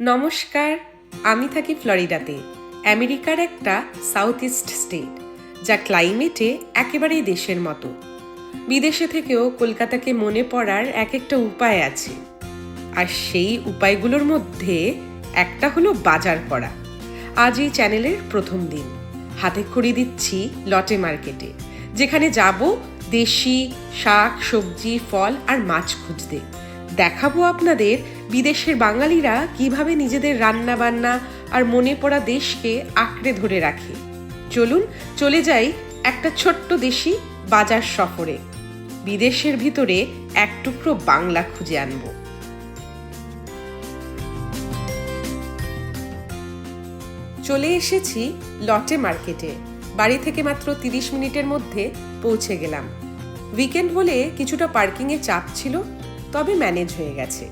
নমস্কার, আমি থাকি ফ্লোরিডাতে, আমেরিকার একটা সাউথ ইস্ট স্টেট যা ক্লাইমেটে একেবারেই দেশের মতো। বিদেশে থেকেও কলকাতাকে মনে পড়ার এক একটা উপায় আছে। আর সেই উপায়গুলোর মধ্যে একটা হলো বাজার করা। আজ এই চ্যানেলের প্রথম দিন। হাতে খড়ি দিচ্ছি লটে মার্কেটে, যেখানে যাব দেশি শাক, সবজি, ফল আর মাছ খুঁজতে। দেখাবো আপনাদের বিদেশের বাঙালিরা কীভাবে নিজেদের রান্না বান্না আর মনে পড়া দেশকে আঁকড়ে ধরে রাখে। চলুন চলে যাই একটা ছোট্ট দেশি বাজার সফরে। বিদেশের ভিতরে এক টুকরো বাংলা খুঁজে আনব। চলে এসেছি লটে মার্কেটে। বাড়ি থেকে মাত্র তিরিশ মিনিটের মধ্যে পৌঁছে গেলাম। উইকেন্ড বলে কিছুটা পার্কিংয়ে চাপ ছিল তবে ম্যানেজ হয়ে গেছে।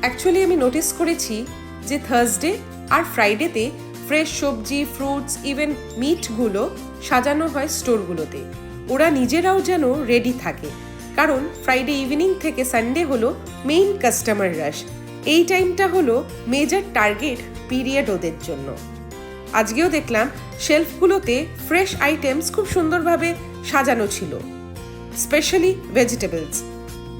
অ্যাকচুয়ালি আমি নোটিস করেছি যে থার্সডে আর ফ্রাইডেতে ফ্রেশ সবজি ফ্রুটস ইভেন মিটগুলো সাজানো হয় স্টোরগুলোতে ওরা নিজেরাও যেন রেডি থাকে। কারণ ফ্রাইডে ইভিনিং থেকে সানডে হলো মেইন কাস্টমার রাশ এই টাইমটা হলো মেজর টার্গেট পিরিয়ড ওদের জন্য। আজকেও দেখলাম শেলফগুলোতে ফ্রেশ আইটেমস খুব সুন্দরভাবে সাজানো ছিল। স্পেশালি ভেজিটেবলস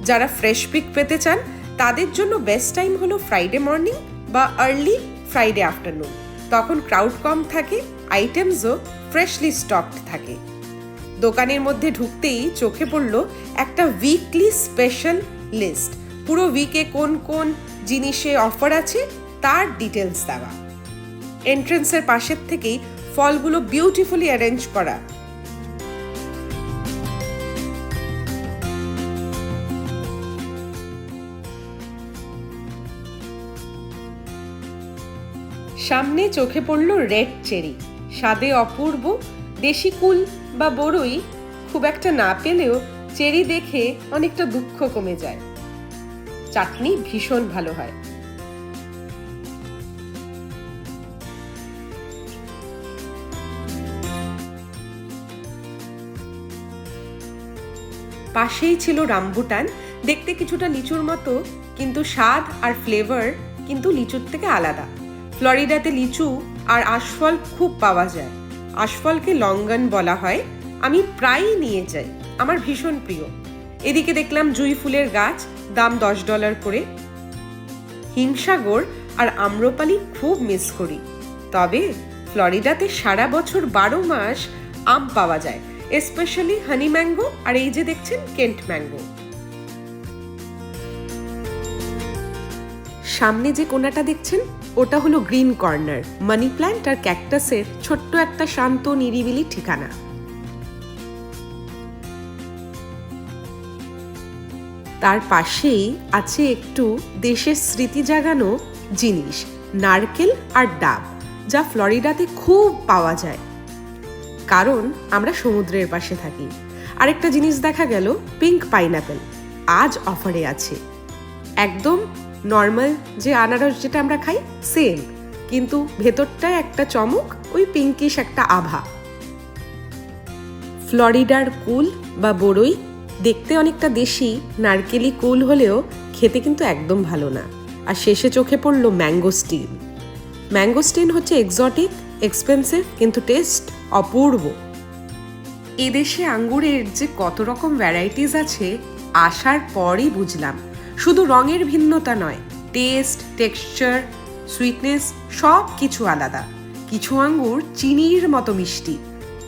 যারা ফ্রেশ পিক পেতে চান, তাদের জন্য বেস্ট টাইম হলো ফ্রাইডে মর্নিং বা আর্লি ফ্রাইডে আফটারনুন তখন ক্রাউড কম থাকে আইটেমসও ফ্রেশলি স্টকড থাকে। দোকানের মধ্যে ঢুকতেই চোখে পড়ল একটা উইকলি স্পেশাল লিস্ট পুরো উইকে কোন কোন জিনিসে অফার আছে, তার ডিটেলস দেওয়া। এন্ট্রেন্সের পাশের থেকেই ফলগুলো বিউটিফুলি অ্যারেঞ্জ করা। সামনে চোখে পড়ল রেড চেরি। স্বাদে অপূর্ব, দেশি কুল বা বড়ই খুব একটা না পেলেও চেরি দেখে অনেকটা দুঃখ কমে যায়। চাটনি ভীষণ ভালো হয়। পাশেই ছিল রামবুটান দেখতে কিছুটা লিচুর মতো, কিন্তু স্বাদ আর ফ্লেভার কিন্তু লিচুর থেকে আলাদা। ফ্লোরিডাতে লিচু আর আশফল খুব পাওয়া যায়। আশফলকে লঙ্গন বলা হয়। আমি প্রায়ই নিয়ে যাই। আমার ভীষণ প্রিয়। এদিকে দেখলাম জুই ফুলের গাছ, দাম দশ ডলার করে। হিংসাগর আর আম্রপালি খুব মিস করি। তবে ফ্লোরিডাতে সারা বছর বারো মাস আম পাওয়া যায়। স্পেশালি হানি ম্যাঙ্গো আর এই যে দেখছেন কেন্ট ম্যাঙ্গো সামনে যে কোনাটা দেখছেন, ওটা হলো গ্রিন কর্নার। মানি প্ল্যান্ট আর ক্যাকটাসের ছোট্ট একটা শান্ত, নিরিবিলি ঠিকানা। তার পাশেই আছে একটু দেশের স্মৃতি জাগানো জিনিস, নারকেল আর ডাব, যা ফ্লোরিডাতে খুব পাওয়া যায়। কারণ আমরা সমুদ্রের পাশে থাকি। আরেকটা জিনিস দেখা গেল, পিঙ্ক পাইনাপেল, আজ অফারে আছে। একদম নর্মাল যে আনারস যেটা আমরা খাই সেম কিন্তু ভেতরটায় একটা চমক, ওই পিঙ্কিশ একটা আভা। ফ্লোরিডার কুল বা বড়ই দেখতে অনেকটা দেশি, নারকেলি কুল হলেও খেতে কিন্তু একদম ভালো না। আর শেষে চোখে পড়ল ম্যাঙ্গোস্টিন ম্যাঙ্গোস্টিন হচ্ছে এক্সটিক এক্সপেন্সিভ কিন্তু টেস্ট অপূর্ব। এদেশে আঙ্গুরের যে কত রকম ভ্যারাইটিস আছে, আসার পরই বুঝলাম। শুধু রঙের ভিন্নতা নয় টেস্ট টেক্সচার সুইটনেস সব কিছু আলাদা। কিছু আঙ্গুর চিনির মতো মিষ্টি,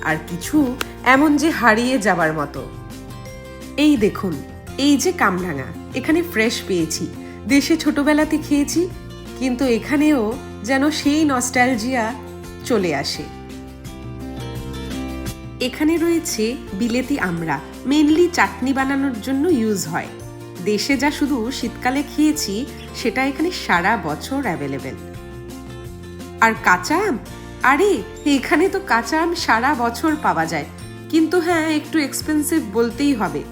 আর কিছু এমন যে হারিয়ে যাবার মতো। এই দেখুন, এই যে কামরাঙা, এখানে ফ্রেশ পেয়েছি। দেশে ছোটবেলাতে খেয়েছি, কিন্তু এখানেও যেন সেই নস্টালজিয়া চলে আসে। এখানে রয়েছে বিলেতি আমড়া মেনলি চাটনি বানানোর জন্য ইউজ হয়। দেশে যা শুধু শীতকালে খেয়েছি, সেটা এখানে সারা বছর অ্যাভেলেবেল আর কাঁচা আম? আরে, এখানে তো কাঁচা আম সারা বছর পাওয়া যায়। কিন্তু হ্যাঁ একটু এক্সপেন্সিভ বলতেই হবে।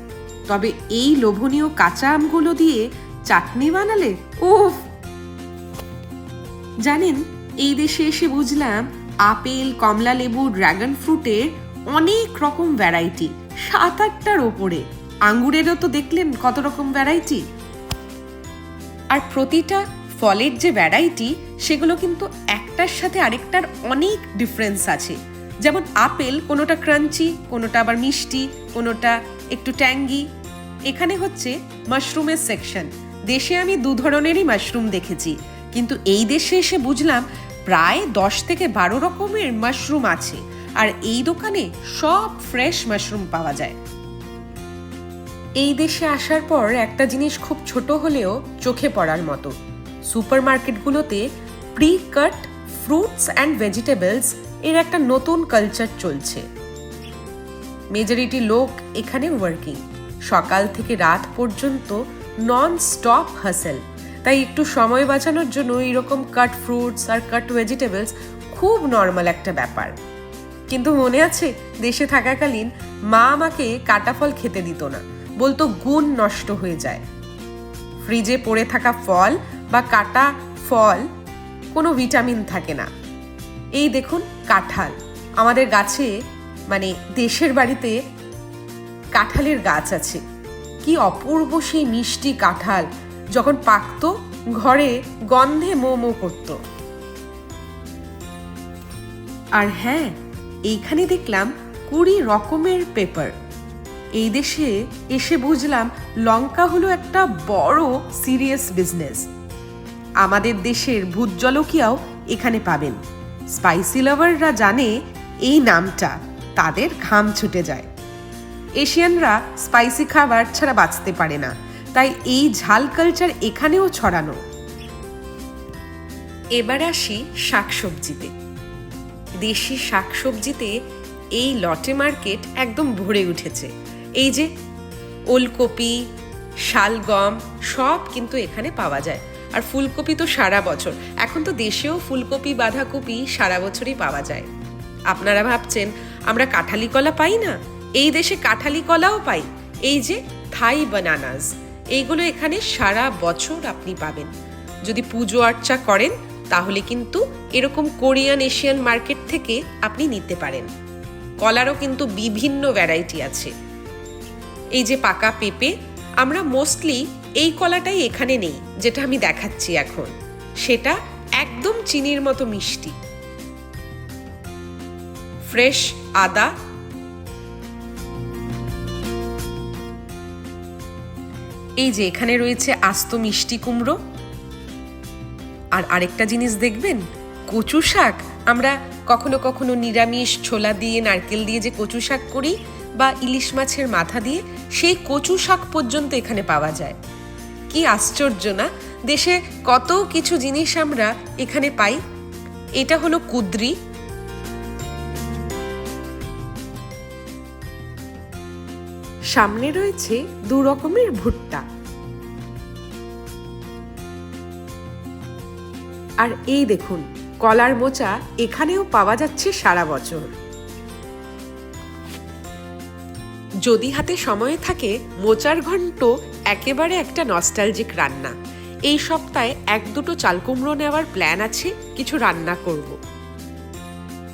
তবে এই লোভনীয় কাঁচা আমগুলো দিয়ে চাটনি বানালে ওফ জানেন, এই দেশে এসে বুঝলাম, আপেল কমলা লেবু ড্রাগন ফ্রুটের অনেক রকম ভ্যারাইটি সাত আটটার ওপরে। আঙ্গুরেরও তো দেখলেন কত রকম ভ্যারাইটি আর প্রতিটা ফলের যে ভ্যারাইটি সেগুলো কিন্তু একটার সাথে আরেকটার অনেক ডিফারেন্স আছে। যেমন আপেল, কোনোটা ক্রাঞ্চি কোনোটা আবার মিষ্টি, কোনোটা একটু ট্যাঙ্গি এখানে হচ্ছে মাশরুমের সেকশন দেশে আমি দু ধরনেরই মাশরুম দেখেছি। কিন্তু এই দেশে এসে বুঝলাম প্রায় দশ থেকে বারো রকমের মাশরুম আছে। আর এই দোকানে সব ফ্রেশ মাশরুম পাওয়া যায়। এই দেশে আসার পর একটা জিনিস খুব ছোট হলেও চোখে পড়ার মতো। সুপারমার্কেটগুলোতে pre cut fruits and vegetables এর একটা নতুন কালচার চলছে। মেজরিটি লোক এখানে ওয়ার্কিং সকাল থেকে রাত পর্যন্ত নন স্টপ হাসেল তাই একটু সময় বাঁচানোর জন্য এরকম কাট ফ্রুটস আর কাট ভেজিটেবলস খুব নর্মাল একটা ব্যাপার। কিন্তু মনে আছে, দেশে থাকাকালীন মা আমাকে কাটা ফল খেতে দিত না। বলতো গুণ নষ্ট হয়ে যায়। ফ্রিজে পড়ে থাকা ফল বা কাটা ফল কোনো ভিটামিন থাকে না। এই দেখুন কাঁঠাল। আমাদের গাছে মানে দেশের বাড়িতে কাঁঠালের গাছ আছে। কি অপূর্ব সেই মিষ্টি কাঁঠাল যখন পাকতো, ঘরে গন্ধে মোমো করত। আর হ্যাঁ এইখানে দেখলাম কুড়ি রকমের পেপার। এই দেশে এসে বুঝলাম লঙ্কা হলো একটা বড় সিরিয়াস বিজনেস আমাদের দেশের ভূত জলকিয়াও এখানে পাবেন। স্পাইসি লাভাররা জানে এই নামটা, তাদের ঘাম ছুটে যায়। এশিয়ানরা স্পাইসি খাবার ছাড়া বাঁচতে পারে না, তাই এই ঝাল কালচার এখানেও ছড়ানো। এবার আসি শাকসবজিতে। দেশি শাকসবজিতে এই লটে মার্কেট একদম ভরে উঠেছে। এই যে, ওলকপি, শালগম, সব কিন্তু এখানে পাওয়া যায়। আর ফুলকপি তো সারা বছর। এখন তো দেশেও ফুলকপি, বাঁধাকপি সারা বছরই পাওয়া যায়। আপনারা ভাবছেন, আমরা কাঁঠালি কলা পাই না? এই দেশে কাঁঠালি কলাও পাই। এই যে, থাই বানানাস। এইগুলো এখানে সারা বছর আপনি পাবেন। যদি পুজো আর্চা করেন, তাহলে কিন্তু এরকম কোরিয়ান, এশিয়ান মার্কেট থেকে আপনি নিতে পারেন। কলারও কিন্তু বিভিন্ন ভ্যারাইটি আছে। এই যে পাকা পেঁপে, আমরা মোস্টলি এই কলাটাই এখানে নেই, যেটা আমি দেখাচ্ছি এখন। সেটা একদম চিনির মতো মিষ্টি। ফ্রেশ আদা। এই যে এখানে রয়েছে আস্ত মিষ্টি কুমড়ো। আর আরেকটা জিনিস দেখবেন? কচু শাক। আমরা কখনো কখনো নিরামিষ ছোলা দিয়ে, নারকেল দিয়ে যে কচু শাক করি বা ইলিশ মাছের মাথা দিয়ে সেই কচু শাক পর্যন্ত এখানে পাওয়া যায়। কি আশ্চর্য না? দেশে কত কিছু জিনিস আমরা এখানে পাই। এটা হলো কুদ্রি। সামনে রয়েছে দু রকমের ভুট্টা। আর এই দেখুন, কলার মোচা এখানেও পাওয়া যাচ্ছে সারা বছর। যদি হাতে সময় থাকে, মোচার ঘন্ট একেবারে একটা নস্টালজিক রান্না। এই সপ্তাহে এক দুটো চাল কুমড়ো নেওয়ার প্ল্যান আছে, কিছু রান্না করব।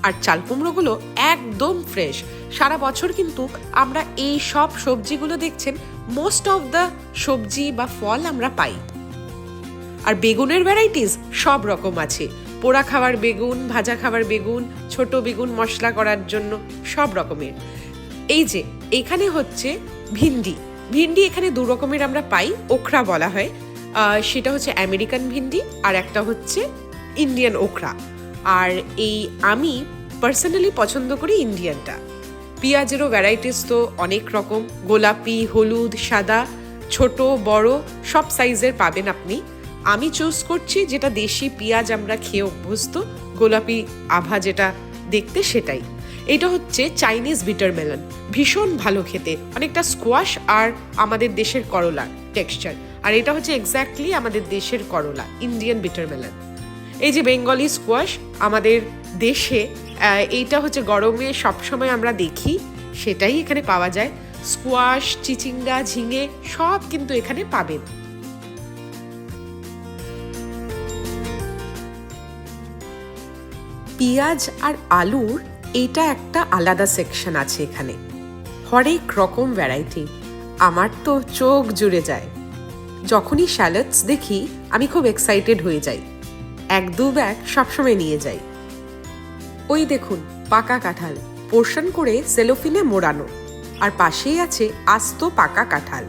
আর চাল কুমড়োগুলো একদম ফ্রেশ সারা বছর কিন্তু আমরা এই সব সবজিগুলো দেখছেন মোস্ট অফ দ্য সবজি বা ফল আমরা পাই। আর বেগুনের ভ্যারাইটিস সব রকম আছে। পোড়া খাওয়ার বেগুন, ভাজা খাওয়ার বেগুন, ছোট বেগুন মশলা করার জন্য সব রকমের। এই যে এখানে হচ্ছে ভিন্ডি। ভিন্ডি এখানে দু রকমের আমরা পাই, ওখরা বলা হয়। সেটা হচ্ছে আমেরিকান ভিন্ডি আর একটা হচ্ছে ইন্ডিয়ান ওখরা। আর এই আমি পার্সোনালি পছন্দ করি ইন্ডিয়ানটা। পেঁয়াজেরও ভ্যারাইটিস তো অনেক রকম। গোলাপি, হলুদ, সাদা, ছোট, বড়, সব সাইজের পাবেন আপনি। আমি চুজ করছি যেটা দেশি পেঁয়াজ আমরা খেয়ে অভ্যস্ত। গোলাপি আভা যেটা দেখতে সেটাই। এটা হচ্ছে চাইনিজ বিটার মেলন। ভীষণ ভালো খেতে। অনেকটা স্কোয়াশ আর আমাদের দেশের করলা টেক্সচার আর এটা হচ্ছে এক্স্যাক্টলি আমাদের দেশের করলা ইন্ডিয়ান বিটার মেলন এই যে বেঙ্গলি স্কোয়াশ আমাদের দেশে এইটা হচ্ছে গরমে সবসময় আমরা দেখি, সেটাই এখানে পাওয়া যায়। স্কোয়াশ চিচিঙ্গা, ঝিঙে সব কিন্তু এখানে পাবেন। পেঁয়াজ আর আলুর এটা একটা আলাদা সেকশন আছে এখানে। হরেক রকম ভ্যারাইটি আমার তো চোখ জুড়ে যায়। যখনই স্যালাডস দেখি, আমি খুব এক্সাইটেড হয়ে যাই। এক দু ব্যাগ সবসময় নিয়ে যাই। ওই দেখুন, পাকা কাঁঠাল। পোর্শন করে সেলোফিনে মোড়ানো। আর পাশেই আছে আস্ত পাকা কাঁঠাল।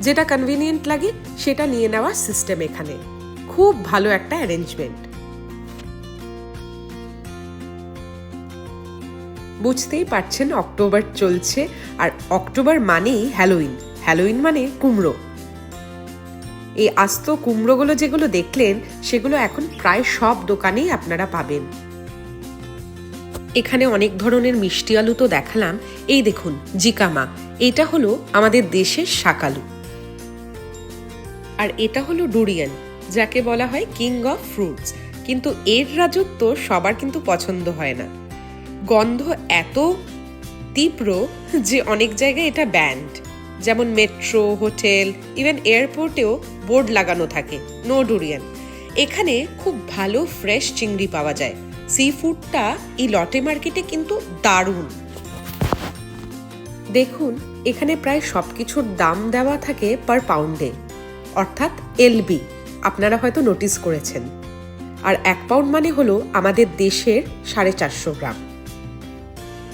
যেটা কনভিনিয়েন্ট লাগে, সেটা নিয়ে নেওয়ার সিস্টেম এখানে। খুব ভালো একটা অ্যারেঞ্জমেন্ট বুঝতেই পারছেন অক্টোবর চলছে, আর অক্টোবর মানেই হ্যালোইন। হ্যালোইন মানে কুমড়ো। এই আস্ত কুমড়োগুলো যেগুলো দেখলেন, সেগুলো এখন প্রায় সব দোকানেই আপনারা পাবেন। এখানে অনেক ধরনের মিষ্টি আলু তো দেখালাম। এই দেখুন জিকামা এটা হলো আমাদের দেশের শাকালু আর এটা হলো ডুরিয়ান, যাকে বলা হয় কিং অফ ফ্রুটস। কিন্তু এর রাজত্ব সবার কিন্তু পছন্দ হয় না। গন্ধ এত তীব্র যে অনেক জায়গায় এটা ব্যান্ড। যেমন মেট্রো, হোটেল, ইভেন এয়ারপোর্টেও বোর্ড লাগানো থাকে, নো ডুরিয়ান। এখানে খুব ভালো ফ্রেশ চিংড়ি পাওয়া যায়। সি ফুডটা এই লটে মার্কেটে কিন্তু দারুণ। দেখুন, এখানে প্রায় সব কিছুর দাম দেওয়া থাকে পার পাউন্ডে, অর্থাৎ এলবি। আপনারা হয়তো নোটিস করেছেন। আর এক পাউন্ড মানে হলো আমাদের দেশের সাড়ে চারশো গ্রাম।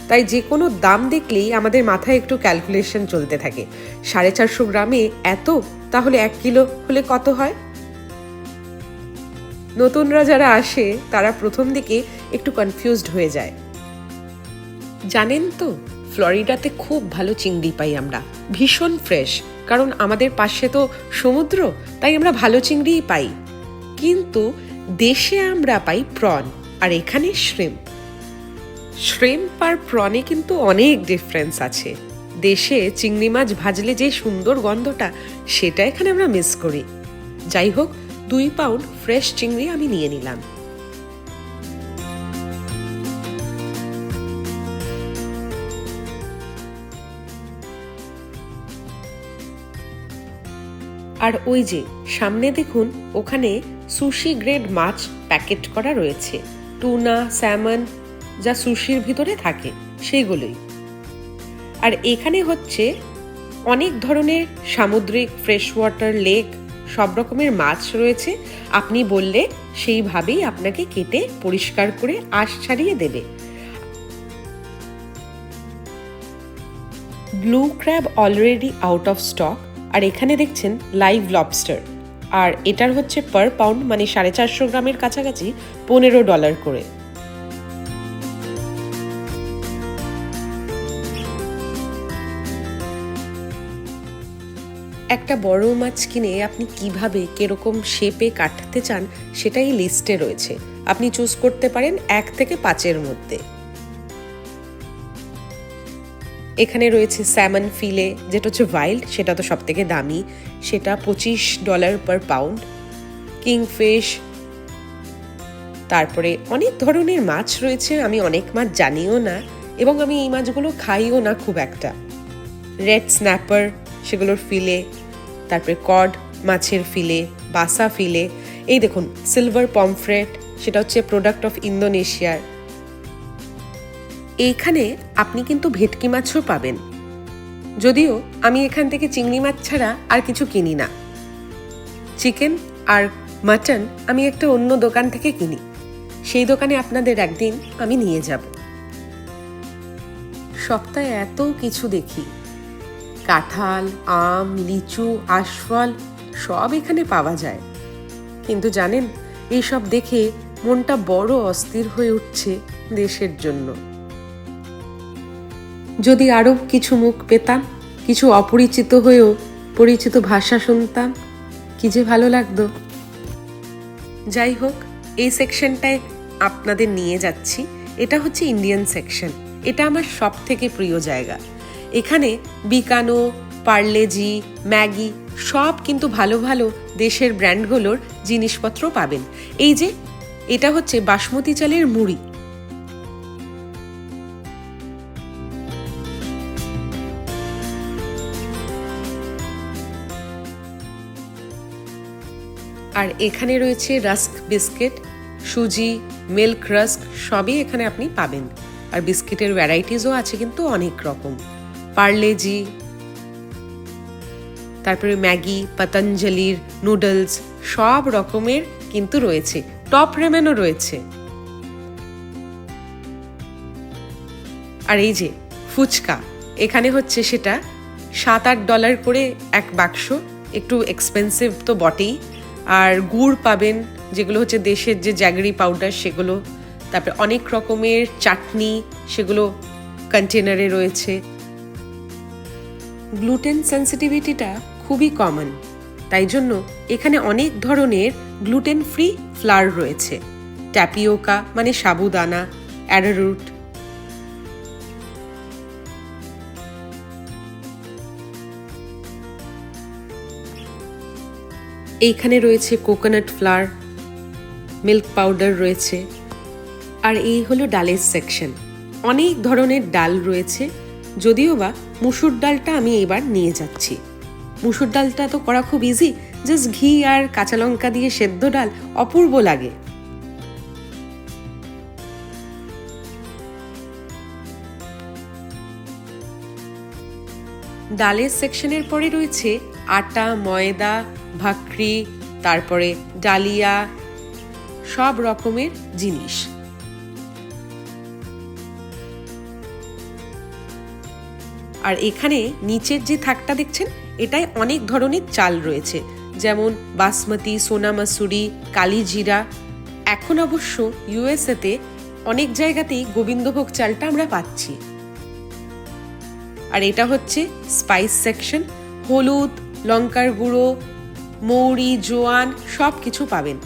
তাই যে কোনো দাম দেখলেই আমাদের মাথায় একটু ক্যালকুলেশন চলতে থাকে। সাড়ে চারশো গ্রামে এত? তাহলে এক কিলো হলে কত হয়? নতুনরা যারা আসে, তারা প্রথম দিকে একটু কনফিউজড হয়ে যায়। জানেন তো, ফ্লোরিডাতে খুব ভালো চিংড়ি পাই আমরা। ভীষণ ফ্রেশ কারণ আমাদের পাশে তো সমুদ্র, তাই আমরা ভালো চিংড়িই পাই। কিন্তু দেশে আমরা পাই প্রন আর এখানে শ্রিম্প শ্রিম্প আর প্রনে কিন্তু অনেক ডিফারেন্স আছে। দেশে চিংড়ি মাছ ভাজলে যে সুন্দর গন্ধটা, সেটা এখানে আমরা মিস করি। যাই হোক, দুই পাউন্ড ফ্রেশ চিংড়ি আমি নিয়ে নিলাম। আর ওই যে, সামনে দেখুন, ওখানে সুশি গ্রেড মাছ প্যাকেট করা রয়েছে। টুনা স্যামন যা সুশির ভিতরে থাকে সেগুলোই আর এখানে হচ্ছে অনেক ধরনের সামুদ্রিক ফ্রেশ ওয়াটার লেক সব রকমের মাছ রয়েছে। আপনি বললে সেইভাবেই আপনাকে কেটে পরিষ্কার করে আঁশ ছাড়িয়ে দেবে। Blue crab already out of stock আর এখানে দেখছেন লাইভ লবস্টার আর এটার হচ্ছে পার পাউন্ড মানে সাড়ে চারশো গ্রামের কাছাকাছি পনেরো ডলার করে। একটা বড় মাছ কিনে আপনি কীভাবে, কীরকম শেপে কাটতে চান সেটাই লিস্টে রয়েছে। আপনি চুজ করতে পারেন এক থেকে পাঁচের মধ্যে। এখানে রয়েছে স্যামন ফিলে যেটা হচ্ছে ওয়াইল্ড সেটা তো সব থেকে দামি। সেটা পঁচিশ ডলার পার পাউন্ড কিংফিশ তারপরে অনেক ধরনের মাছ রয়েছে, আমি অনেক মাছ জানিও না, এবং আমি এই মাছগুলো খাইও না খুব একটা। রেড স্ন্যাপার সেগুলোর ফিলে তারপরে কড, মাছের ফিলে, বাসা ফিলে। এই দেখুন সিলভার পমফ্রেট সেটা হচ্ছে প্রোডাক্ট অফ ইন্দোনেশিয়ার এইখানে আপনি কিন্তু ভেটকি মাছও পাবেন। যদিও আমি এখান থেকে চিংড়ি মাছ ছাড়া আর কিছু কিনি না। চিকেন আর মাটন আমি একটা অন্য দোকান থেকে কিনি। সেই দোকানে আপনাদের একদিন আমি নিয়ে যাব। সপ্তাহে এত কিছু দেখি। কাঁঠাল, আম, লিচু আশফল সব এখানে পাওয়া যায়। কিন্তু জানেন, এইসব দেখে মনটা বড় অস্থির হয়ে উঠছে দেশের জন্য। যদি আরও কিছু মুখ পেতাম, কিছু অপরিচিত হয়েও পরিচিত ভাষা শুনতাম, কি যে ভালো লাগতো। যাই হোক, এই সেকশনটায় আপনাদের নিয়ে যাচ্ছি। এটা হচ্ছে ইন্ডিয়ান সেকশন এটা আমার সব থেকে প্রিয় জায়গা। এখানে বিকানো, পার্লেজি, ম্যাগি সব কিন্তু ভালো ভালো দেশের ব্র্যান্ডগুলোর জিনিসপত্র পাবেন। এই যে, এটা হচ্ছে বাসমতি চালের মুড়ি। আর এখানে রয়েছে রাস্ক বিস্কিট, সুজি, মিল্ক রাস্ক সবই এখানে আপনি পাবেন। আর বিস্কিটের ভ্যারাইটিসও আছে কিন্তু অনেক রকম। পার্লেজি তারপরে ম্যাগি, পতঞ্জলির নুডলস, সব রকমের কিন্তু রয়েছে। টপ রেমেনও রয়েছে। আর এই যে, ফুচকা। এখানে হচ্ছে সেটা সাত আট ডলার করে এক বাক্স। একটু এক্সপেন্সিভ তো বটেই। আর গুড় পাবেন, যেগুলো হচ্ছে দেশের যে জ্যাগরি পাউডার সেগুলো। তারপরে অনেক রকমের চাটনি, সেগুলো কন্টেনারে রয়েছে। গ্লুটেন সেন্সিটিভিটিটা খুবই কমন। তাই জন্য এখানে অনেক ধরনের গ্লুটেন ফ্রি ফ্লার রয়েছে। ট্যাপিওকা মানে সাবুদানা, অ্যারারুট। এইখানে রয়েছে কোকোনাট ফ্লার, মিল্ক পাউডার রয়েছে। আর এই হলো ডালের সেকশন। অনেক ধরনের ডাল রয়েছে। যদিও বা মুসুর ডালটা আমি এবার নিয়ে যাচ্ছি। মুসুর ডালটা তো করা খুব ইজি জাস্ট ঘি আর কাঁচা লঙ্কা দিয়ে সেদ্ধ ডাল অপূর্ব লাগে। ডালের সেকশনের পরে রয়েছে আটা, ময়দা, ভাকরি, তারপরে ডালিয়া, সব রকমের জিনিস। আর এখানে নিচের যে থাকটা দেখছেন এটায় অনেক ধরনের চাল রয়েছে। যেমন বাসমতি, সোনা মাসুরি, কালি জিরা। এখন অবশ্য ইউএসএতে অনেক জায়গাতেই গোবিন্দভোগ চালটা আমরা পাচ্ছি। আর এটা হচ্ছে স্পাইস সেকশন হলুদ, লঙ্কার গুঁড়ো, মৌরি, জোয়ান সব কিছু পাবেন।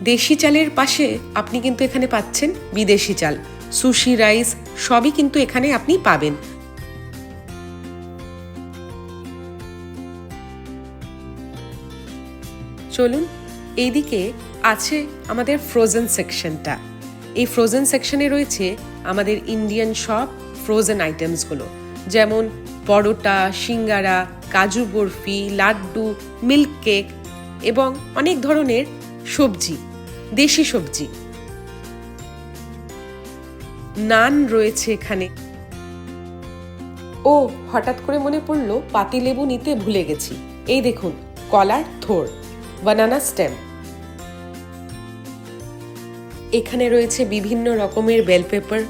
দেশি চালের পাশে আপনি কিন্তু এখানে পাচ্ছেন বিদেশি চাল। সুশি রাইস সবই কিন্তু এখানে আপনি পাবেন। চলুন, এইদিকে আছে আমাদের ফ্রোজেন সেকশনটা এই ফ্রোজেন সেকশনে রয়েছে আমাদের ইন্ডিয়ান সব ফ্রোজেন আইটেমসগুলো যেমন পরোটা, সিঙ্গারা, কাজু বরফি, লাড্ডু মিল্ক কেক এবং অনেক ধরনের সবজি, দেশি সবজি। নান রয়েছে এখানে। ও, হঠাৎ করে মনে পড়ল পাতিলেবু নিতে ভুলে গেছি। এই দেখুন, কলার থোর বানানা স্টেম। এখানে রয়েছে বিভিন্ন রকমের bell pepper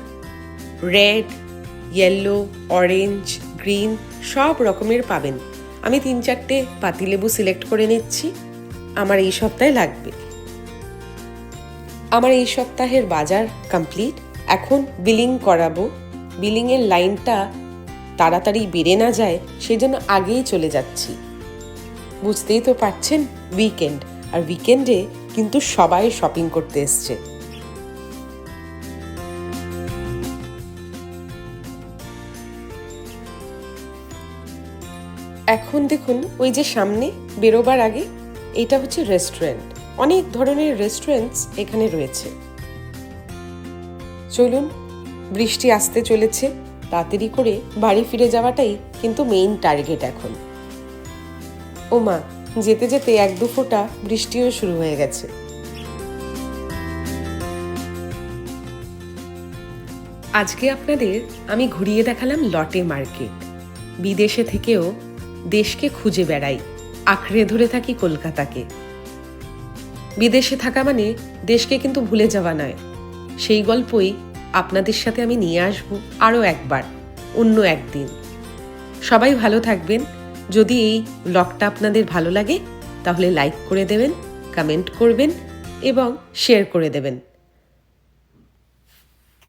red, yellow, orange, green, সব রকমের পাবেন। আমি তিন চারটে পাতিলেবু সিলেক্ট করে নিচ্ছি। আমার এই সপ্তাহে লাগবে। আমার এই সপ্তাহের বাজার কমপ্লিট। এখন বিলিং করাবো। বিলিংয়ের লাইনটা তাড়াতাড়ি বেড়ে না যায় সেই জন্য আগেই চলে যাচ্ছি। বুঝতেই তো পারছেন উইকেন্ড আর উইকেন্ডে কিন্তু সবাই শপিং করতে এসছে। এখন দেখুন, ওই যে সামনে বেরোবার আগে, এটা হচ্ছে রেস্টুরেন্ট অনেক ধরনের রেস্টুরেন্টস এখানে রয়েছে। চলুন, বৃষ্টি আসতে চলেছে, তাড়াতাড়ি করে বাড়ি ফিরে যাওয়াটাই কিন্তু মেইন টার্গেট এখন। ও মা, যেতে যেতে এক দু ফোঁটা বৃষ্টিও শুরু হয়ে গেছে। আজকে আপনাদের আমি ঘুরিয়ে দেখালাম লটে মার্কেট। বিদেশে থেকেও দেশকে খুঁজে বেড়াই, আঁকড়ে ধরে থাকি কলকাতাকে। বিদেশে থাকা মানে দেশকে কিন্তু ভুলে যাওয়া নয়। সেই গল্পই আপনাদের সাথে আমি নিয়ে আসব আরও একবার, অন্য একদিন। সবাই ভালো থাকবেন। যদি এই ব্লগটা আপনাদের ভালো লাগে, তাহলে লাইক করে দেবেন কমেন্ট করবেন এবং শেয়ার করে দেবেন।